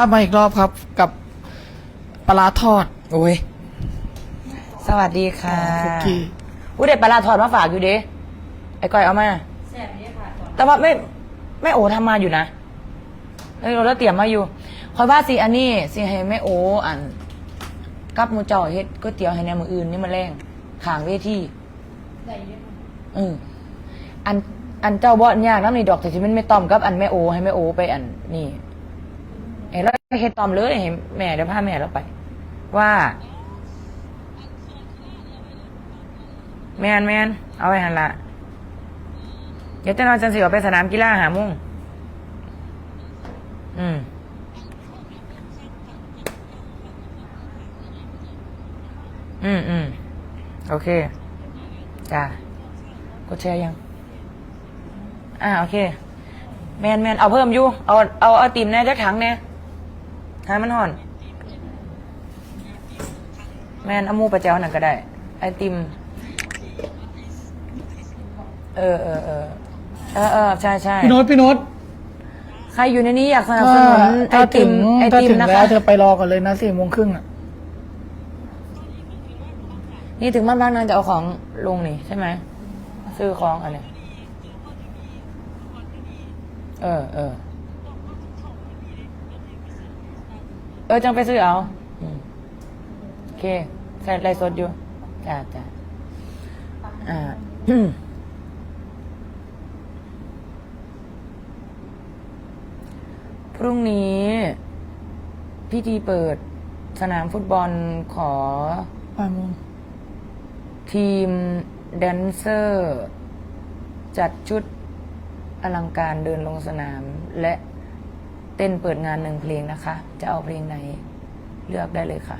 กลับมาอีกรอบครับกับปลาร้าทอดโอ้ย สวัสดีค่ะคุกกี้อุ้ยเด็ดปลาร้าทอดมาฝากอยู่เด้ไอ้ก้อยเอามาแต่ว่าไม่ไม่โอทำมาอยู่นะเอ้ยเราแล้วเตรียมมาอยู่คอยว่าสิอันนี้สิให้แม่โออันกับหมูเจ่อเฮ็ดก๋วยเตี๋ยวให้แนมืออื่นนี่มาแรงขางเวทีอืมอันอันเจ้าบ่ยากน้ำนี่ดอกแต่ที่มันไม่ต้อมกับอันแม่โอ ให้แม่โอไปอันนี่ เอ้ยแล้วเฮ็ดตอมเลยให้แม่เดี๋ยวพาแม่เราไป ว่า แมนแมนเอาไว้หันละเดี๋ยวจะนอนจันสิว่าไปสนามกีฬาหามุ่งอืมอืมอืมโอเค จ้ากดแชร์ยัง อ่า โอเค แมนแมนเอาเพิ่มอยู่ เอา เอา เอาติมแน่จักถังแน่ หามันห่อน แมนเอาหมูปลาเจ้าหนังก็ได้ ไอติม เออเออเออเออเออใช่ใช่พี่โน้ตพี่โน้ตใครอยู่ในนี้อยากสนับสถ้านุนไอถ้าติถึมงไอถ้าติมถึงนะแล้คะ วเธอไปรอก่อนเลยนะสี่โมงครึ่งอะนี่ถึงบ้านพักนางจะเอาของลงนี่ใช่ไหมซื้อของอะไรเออเออ เออจังไปซื้อเอาอืมโอเคใส่ไรสดอยู่ จ้าจ้าอ่า พรุ่งนี้พิธีเปิดสนามฟุตบอลขอบ่ายโมงทีมแดนเซอร์ จัดชุดอลังการเดินลงสนาม และ เต้นเปิดงานหนึ่งเพลงนะคะ จะเอาเพลงไหนเลือกได้เลยค่ะ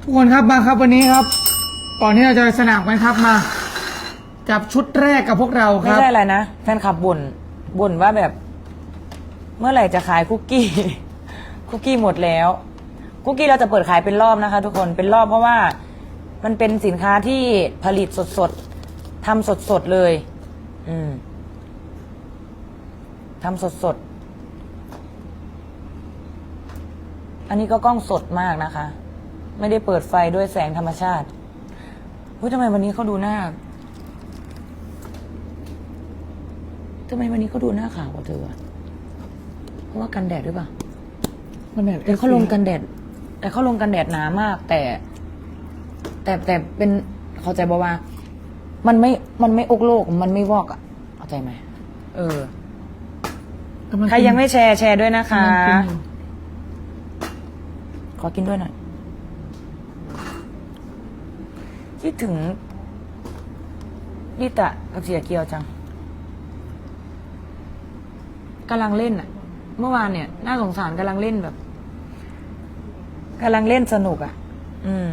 ทุกคนครับมาครับวันนี้ครับ ก่อนที่เราจะไปสนามกันครับมาจับชุดแรกกับพวกเราคไม่รับ ใช่อะไรนะ แฟนคลับบ่นบ่นว่าแบบ เมื่อไหร่จะขายคุกกี้ คุกกี้หมดแล้ว คุกกี้เราจะเปิดขายเป็นรอบนะคะ ทุกคนเป็นรอบเพราะว่า มันเป็นสินค้าที่ผลิตสดๆทำสดๆเลย อืม ทำสดๆอันนี้ก็กล้องสดมากนะคะ ไม่ได้เปิดไฟด้วยแสงธรรมชาติเฮ้ยทำไมวันนี้เขาดูหน้าทำไมวันนี้เขาดูหน้าขาวกว่าเธออะเพราะว่ากันแดดหรือเปล่ามันแบบแต่เขาลงกันแดด แต่เขาลงกันแดดหนามาก แต่ แต่แต่เป็นเข้าใจบอกว่า มันไม่มันไม่อกโลก มันไม่วอกอะเข้าใจไหมเออ กำลัใครยังไม่แชร์แชร์ด้วยนะคะ กำลังกินอยู่ขอกินด้วยหน่อย คิดถึงลิตะกับเสียเกียวจังกำลังเล่นอะเมื่อวานเนี่ย น่าสงสารกำลังเล่นแบบกำลังเล่นสนุกอะอืม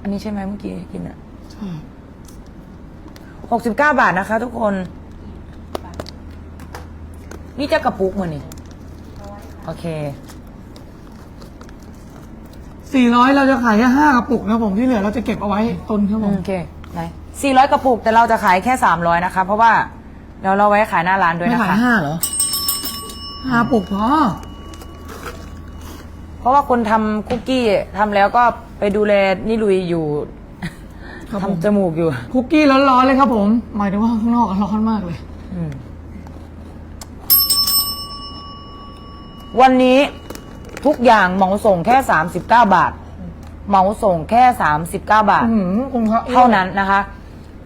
อันนี้ใช่ไหมเมื่อกี้กินอะ ใช่ หกสิบเก้าบาทนะคะทุกคน นี่จะกระปุกมือนี่โอเค สี่ร้อยเราจะขายแค่ห้ากระปุกนะผมที่เหลือเราจะเก็บเอาไว้ตุนครับผม โอเคไหนสี่ร้อยกระปุกแต่เราจะขายแค่สามร้อยนะคะ เพราะว่าเดี๋ยวเราไว้ขายหน้าร้านด้วยไม่นะขายคะห้าเหรอห้าปุกพอเพราะว่าคนทำคุกกี้ทำแล้วก็ไปดูแลนี่ลุยอยู่ครับผมทำจมูกอยู่ คุกกี้ร้อนๆเลยครับผม หมายถึงว่าข้างนอกร้อนมากเลย อืม วันนี้ทุกอย่างเหมาส่งแค่สามสิบเก้าบาทเหมาส่งแค่สามสิบเก้าบาท อืมคุณครับเท่านั้นนะคะ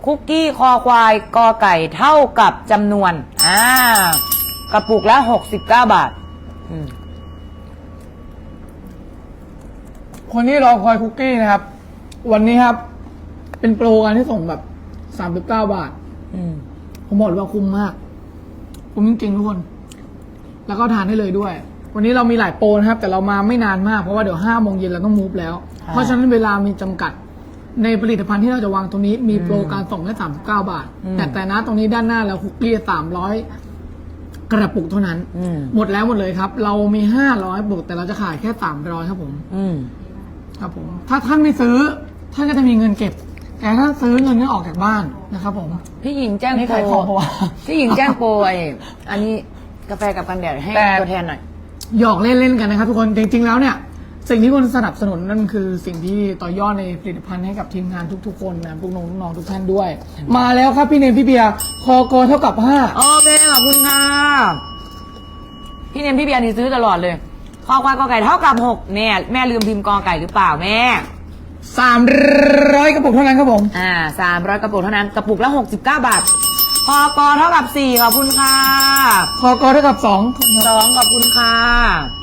คุกกี้คอควายกอไก่เท่ากับจำนวนอ่ากระปุกละหกสิบเก้าบาทอืมคนที่รอคอยคุกกี้นะครับ วันนี้ครับ เป็นโปรกันที่ส่งแบบสามสิบเก้าบาท อืม ผมบอกเลยว่าคุ้มมาก คุ้มจริงๆทุกคน แล้วก็ทานได้เลยด้วย วันนี้เรามีหลายโปรนะครับ แต่เรามาไม่นานมากเพราะว่าเดี๋ยวห้าโมงเย็นเราต้องมูฟแล้ว เพราะฉะนั้นเวลามีจำกัด ในผลิตภัณฑ์ที่เราจะวางตรงนี้มีโปรการส่งแค่สามสิบเก้าบาทแต่แต่นะตรงนี้ด้านหน้าเราคุกกี้สามร้อยกระปุกเท่านั้น อืมหมดแล้วหมดเลยครับ เรามีห้าร้อยปุกแต่เราจะขายแค่สามร้อยครับผม อืม ครับผม ถ้าท่านไม่ซื้อ ท่านก็จะมีเงินเก็บ แต่ถ้าซื้อเงินก็ออกจากบ้านนะครับผม พี่หญิงแจ้งนี่โปรขายของปะวะพี่หญิงแจ้งโปรไอ้อันนี้กาแฟกับกันแดดให้แต่ ตัวแทนหน่อย หยอกเล่นๆกันนะครับทุกคนจริงๆแล้วเนี่ยสิ่งที่คุณสนับสนุนนั่นคือสิ่งที่ต่อยอดในผลิตภัณฑ์ให้กับทีมงานทุกๆคนนะพวกน้องน้องๆทุกท่านด้วย มาแล้วครับพี่เนมพี่เบียร์คอกอเท่ากับห้าโอเคขอบคุณค่ะพี่เนมพี่เบียร์นี่ซื้อตลอดเลยคอควายกอไก่เท่ากับหกแม่แม่ลืมพิมพ์กอไก่หรือเปล่าแม่สามร้อยกระปุกเท่านั้นครับผมอ่าสามร้อยกระปุกเท่านั้นกระปุกละหกสิบเก้าบาท พอกอเท่ากับสี่ขอบคุณค่ะคอกอเท่ากับสองสองขอบคุณค่ะ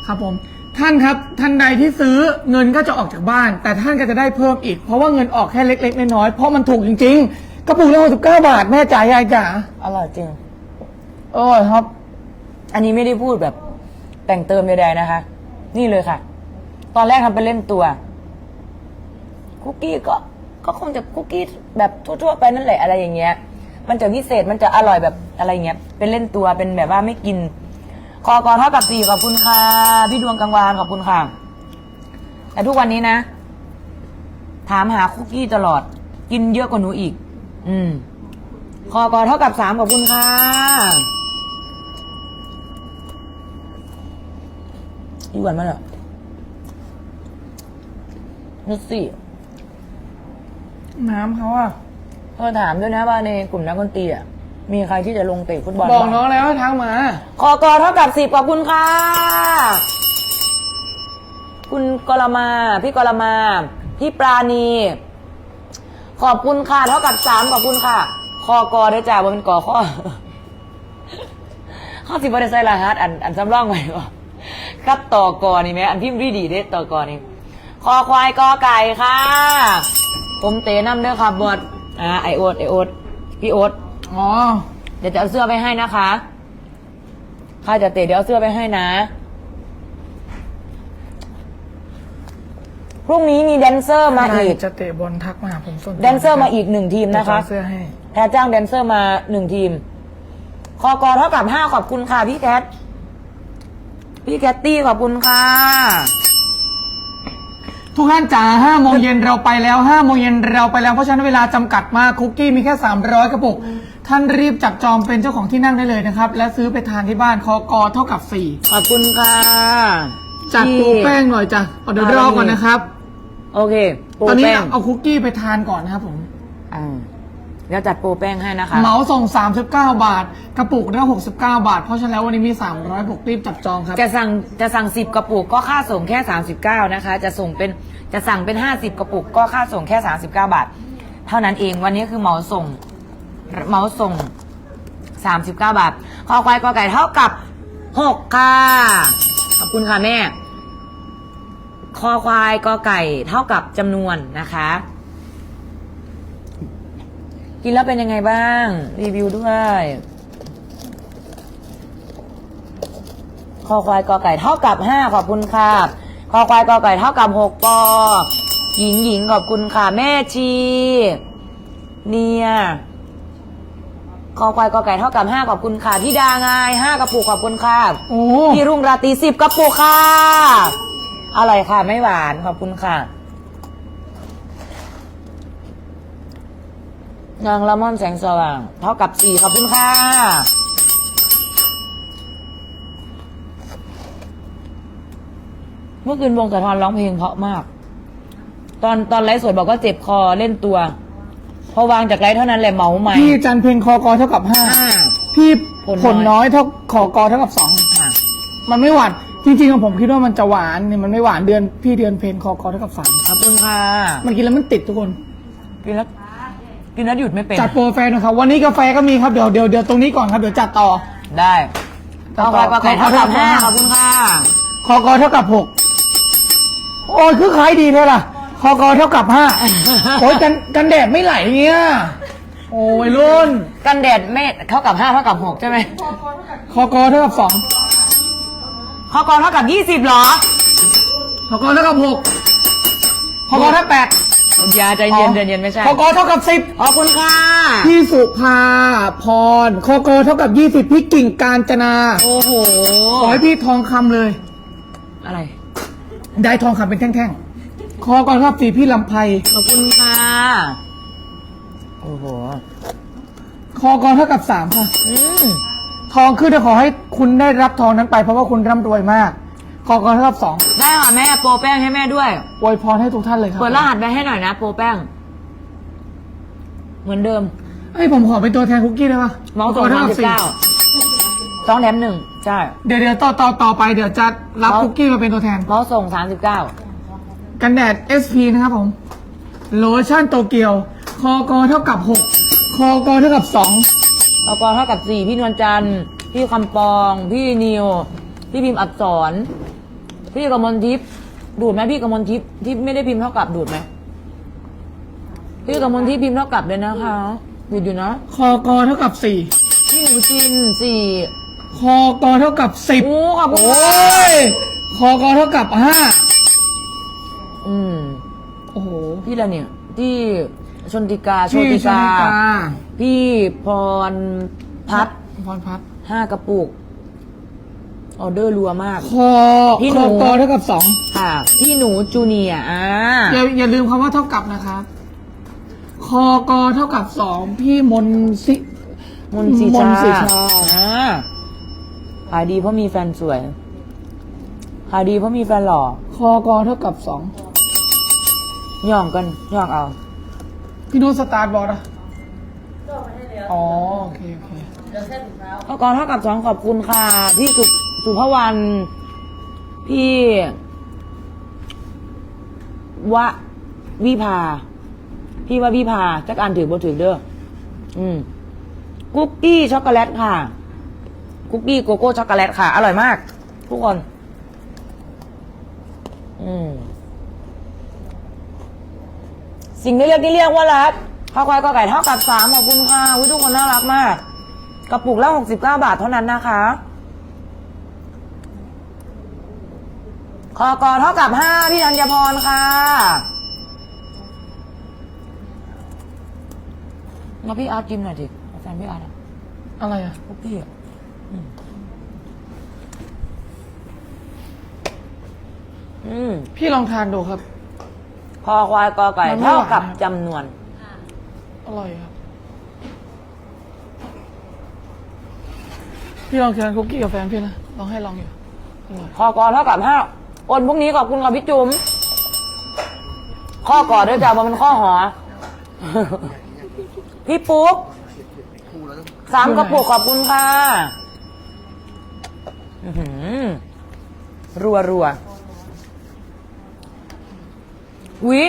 ครับผม ท่านครับท่านใดที่ซื้อเงินก็จะออกจากบ้าน แต่ท่านก็จะได้เพิ่มอีก เพราะว่าเงินออกแค่เล็กๆน้อยๆเพราะมันถูกจริงๆกระปุกละหกสิบเก้าบาทแม่จ่ายยายจ๋าอร่อยจริง โอ้ยครับ อันนี้ไม่ได้พูดแบบแต่งเติมใดๆนะคะ นี่เลยค่ะ ตอนแรกทำไปเล่นตัว คุกกี้ก็ก็คงจะคุกกี้แบบทั่วๆไปนั่นแหละอะไรอย่างเงี้ย มันจะพิเศษมันจะอร่อยแบบอะไรเงี้ยเป็นเล่นตัวเป็นแบบว่าไม่กินคอกอเท่ากับสี่ขอบคุณค่ะพี่ดวงกังวานขอบคุณค่ะแต่ทุกวันนี้นะ ถามหาคุกกี้ตลอด กินเยอะกว่าหนูอีก อืมคอกอเท่ากับสามขอบคุณค่ะอีหวันมาเหรอนึกสิน้ำเขาอะ เธอถามด้วยนะว่าในกลุ่มนักดนตรีอะมีใครที่จะลงเตะฟุตบอลบอกบ้างน้องแล้วว่าทักมาคอกอเท่ากับสิบขอบคุณค่ะ คุณกรมา พี่กรมา พี่ปราณี ขอบคุณค่ะเท่ากับสามขอบคุณค่ะคอกอได้จ้าว่าเป็นกอข้อข้อสิบวันได้ใส่รหัสอันอันสำรองไว้ก่อนครับต่อกอนี่ไหมอันพิมพ์ดีดีๆเด้ต่อกอนี่คอควายกอไก่ค่ะ ผมเตะน้ำเด้อครับบอด อ่าไอโอ๊ตไอโอ๊ตพี่โอ๊ตอ๋อ เดี๋ยวจะเอาเสื้อไปให้นะคะ ข้าจะเตะเดี๋ยวเอาเสื้อไปให้นะ พรุ่งนี้มีแดนเซอร์มาอีก จะเตะบอลทักมาหาผมสนใจแดนเซอร์มาอีกหนึ่งทีมนะนะคะคะเสื้อให้ แพทจ้างแดนเซอร์มาหนึ่งทีม คอกอเท่ากับห้าขอบคุณค่ะพี่แคท พี่แคตตี้ขอบคุณค่ะ ทุกท่านจ๋าห้าโมงเย็นเราไปแล้วห้าโมงเย็นเราไปแล้ว เพราะฉะนั้นเวลาจำกัดมากคุกกี้มีแค่ 300กระปุก ท่านรีบจับจองเป็นเจ้าของที่นั่งได้เลยนะครับ และซื้อไปทานที่บ้านคอกอเท่ากับสี่ขอบคุณค่ะจัดปูแป้งหน่อยจ้ะเอาเดี๋ยวรอก่อนนะครับ โอเคปูตอนนี้แป้งเอาคุกกี้ไปทานก่อนนะครับผม อ่า เดี๋ยวจัดปูแป้งให้นะคะ เหมาส่ง 39 บาท กระปุกละ69 บาท เพราะฉะนั้นแล้ววันนี้มี 300ปุกรีบจับจองครับ จะสั่งจะสั่งสิบกระปุกก็ค่าส่งแค่สามสิบเก้านะคะ จะส่งเป็นจะสั่งเป็นห้าสิบกระปุกก็ค่าส่งแค่สามสิบเก้าบาท เท่านั้นเองวันนี้คือเหมาส่งเหมาส่งสามสิบเก้าบาทคอควายกอไก่เท่ากับหกค่ะ ขอบคุณค่ะแม่ คอควายกอไก่เท่ากับจำนวนนะคะ กินแล้วเป็นยังไงบ้าง รีวิวด้วยคอควายกอไก่เท่ากับห้าขอบคุณค่ะคอควายกอไก่เท่ากับหกปอหญิงหญิงขอบคุณค่ะ แม่ชีเนี่ยคอควายกอไก่เท่ากับห้าขอบคุณค่ะพี่ดาไงห้ากระปุกขอบคุณค่ะโอ้พี่รุ่งราตรีสิบกระปุกค่ะอร่อยค่ะ ไม่หวานขอบคุณค่ะ นางละม่อมแสงสว่าง เท่ากับสี่ขอบคุณค่ะ เมื่อคืนวงสะทอนร้องเพลงเพราะมาก ตอนตอนไลฟ์สดบอกว่าเจ็บคอเล่นตัว พอวางจากไลฟ์เท่านั้นแหละเมาใหม่ พี่จันเพลงคอกอเท่ากับห้าอ่า พี่ผลน้อยผลน้อยเท่าขอกอเท่ากับสองค่ะมันไม่หวานจริงๆอะผมคิดว่ามันจะหวานเนี่ยมันไม่หวานเดือนพี่เดือนเพลงคอกอเท่ากับสามขอบคุณค่ะ มันกินแล้วมันติดทุกคน กินแล้ว กินแล้วหยุดไม่เป็น จัดโปรแฟนนะครับ วันนี้กาแฟก็มีครับ เดี๋ยวเดี๋ยวเดี๋ยวตรงนี้ก่อนครับ เดี๋ยวจัดต่อ ได้ต่อเอาไปต่อไก่เท่ากับขอห้าขอบคุณขอบคุณค่ะ คอกอเท่ากับหกโอ้ยคือขายดีเลยล่ะ คอกอเท่ากับห้าโอ้ยกันกันแดดไม่ไหลเงี้ย โอ้ยรุ่น กันแดดไม่เท่ากับห้าเท่ากับหกใช่ไหมคอกอเท่ากับสองข้อกรเท่ากับยี่สิบหรอคอกอเท่ากับหกคอกอเท่ากับแปด อย่าใจเย็นใจเย็นไม่ใช่ คอกอเท่ากับสิบขอบคุณค่ะ พี่สุภาพรคอกอเท่ากับยี่สิบพี่กิ่งการจนาโอ้โห ขอให้พี่ทองคำเลย อะไร ได้ทองคำเป็นแท่งๆคอกอเท่ากับสี่พี่ลำไพขอบคุณค่ะ โอ้โหคอกอเท่ากับสามค่ะ อืมทองขึ้นจะขอให้คุณได้รับทองนั้นไปเพราะว่าคุณร่ำรวยมากกอกอเท่ากับสอง ได้ค่ะแม่โปรแป้งให้แม่ด้วย อวยพรให้ทุกท่านเลยครับเปิดรหัสไปให้หน่อยนะโปรแป้ง เหมือนเดิมเอ้ยผมขอเป็นตัวแทนคุกกี้ได้ปะเมาส์ส่งกอสามกับสิบเก้าสองแถมหนึ่งใช่ เดี๋ยวเดี๋ยวต่อต่อต่อไปเดี๋ยวจะรับเมาส์คุกกี้มาเป็นตัวแทนเมาส์ส่งสามสิบเก้ากันแดด SP นะครับผม โลชั่นโตเกียว คอกอเท่ากับ 6 คอกอเท่ากับ 2 ปกรเท่ากับสี่พี่นวลจันทร์พี่คำปอง พี่นิว พี่พิมพ์อักษร พี่กมลทิพย์ดูดไหมพี่กมลทิพย์ที่ไม่ได้พิมพ์เท่ากับดูดไหมพี่กมลทิพย์พิมพ์เท่ากับเลยนะคะดูดอยู่นะคอกอเท่ากับพี่หนูจินสี่4คอกอเท่ากับ10โอ้ขอบคุณโอ้ค่ะยคอกอเท่ากับอืม5โอ้โหพี่ละเนี่ย ที่ชนติกาโชพี่ติชกานิกา พี่พรพัฒน์พรพัฒน์ห้ากระปุก ออเดอร์รัวมาก คอพี่หคนูอกอเท่ากับค่ะพี่หนูจูเนียร์อ่า2อย่าอย่าลืมคำว่าเท่ากับนะครับคอกอเท่ากับ2พี่มนสิ มนต์สีมนต์สีชา ชาอ่าขายดีเพราะมีแฟนสวยขายดีเพราะมีแฟนหล่อคอกอเท่ากับย่องกันย่องเอา2พี่โน้ตสตาร์ทบอร์ดอะอ๋อโอเคโอเคข้อกรเท่ากับสองขอบคุณค่ะ พี่สุ สุภวรรณพี่วะวิภา พี่ว่าวิภาจักอ่านถือบ่ถือเด้ออืมคุกกี้ช็อกโกแลตค่ะ คุกกี้โกโก้ช็อกโกแลตค่ะ อร่อยมาก ทุกคน อืมสิ่งที่เรียกที่เรียกว่ารักข้าวควายก็ไก่เท่ากับสามขอบคุณค่ะทุกคนน่ารักมาก กระปุกละหกสิบเก้าบาทเท่านั้นนะคะ คอกอเท่ากับห้าพี่ธัญพรค่ะมาพี่อาร์ตกินหน่อยดิแฟนพี่อาร์ตอะอะไรอะพวกพี่อะอืมอืมพี่ลองทานดูครับ คอควายกอไก่มันไม่เท่าหวานกับครับจำนวน อร่อยครับ พี่ลองทานคุกกี้กับแฟนพี่นะลองให้ลองอยู่อร่อยข้อกอเท่ากับห้า โอนพวกนี้ขอบคุณกับพี่จุ๋มข้อกอด้วยจ้ะมันเป็นข้อหอ พี่ปุ๊กสามกระปุกขอบคุณค่ะอื้อหือรัวรัววิ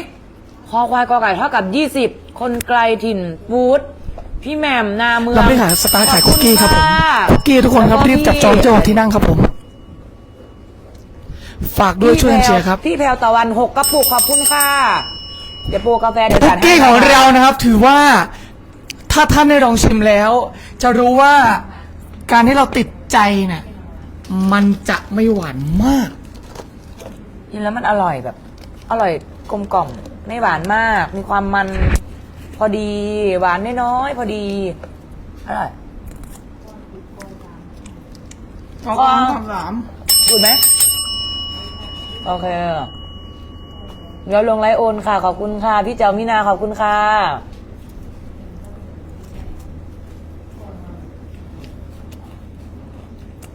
คอควายกอไก่เท่ากับยี่สิบคนไกลถิ่นฟูดพี่แหม่มนาเมืองเราไม่ขายสตาร์ทขายคุกกี้ครับผมขอณะคุกกี้ทุกคนครับแล้วรีบจับจองเจ้าของที่นั่งครับผม ฝากด้วยช่วยกันเชียร์ครับ พี่แพรวตะวันหกกระปุกขอบคุณค่ะ เดี๋ยวโปรกาแฟเดี๋ยวคุจักดให้กี้ของนะคะเรานะครับถือว่าถ้าท่านได้ลองชิมแล้ว จะรู้ว่าการที่เราติดใจเนี่ยมันจะไม่หวานมาก กินแล้วมันอร่อยแบบ อร่อยกลมกล่อมไม่หวานมาก มีความมัน พอดีหวานน้อยๆพอดีอร่อยขอขอคำถาม ถูกไหม โอเค เดี๋ยวลงไลฟ์โอนค่ะ ขอบคุณค่ะ พี่เจ้ามินาขอบคุณค่ะ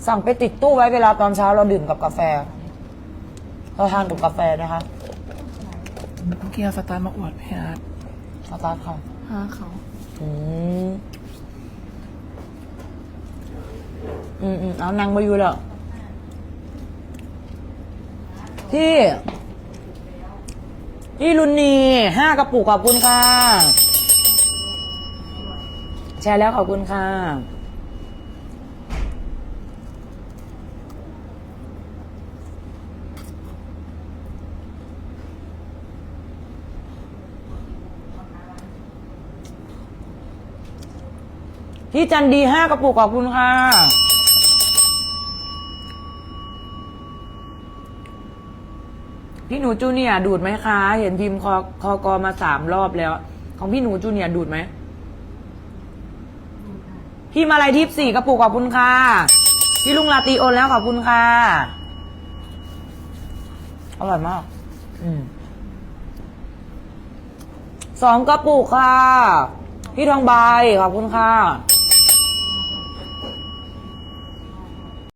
สั่งไปติดตู้ไว้เวลาตอนเช้าเราดื่มกับกาแฟ เราทานกับกาแฟนะคะเมื่อกี้เอาสตาร์ทมาอวดพี่อาร์ตสตาร์ทค่ะหาเขา อืม อืมอืมเอานางมาอยู่แล้ว พี่พี่ลุนนีห้ากระปุกขอบคุณค่ะ แชร์แล้วขอบคุณค่ะพี่จันดีห้ากระปุกขอบคุณค่ะ พี่หนูจูเนียร์ดูดไหมคะ เห็นพิมพ์คอคอกอมาสามรอบแล้ว ของพี่หนูจูเนียร์ดูดไหมพี่มาลัยทิพย์สี่กระปุกขอบคุณค่ะ พี่ลุงลาตีโอนแล้วขอบคุณค่ะ อร่อยมาก อืมสองกระปุกค่ะ พี่ทองใบขอบคุณค่ะ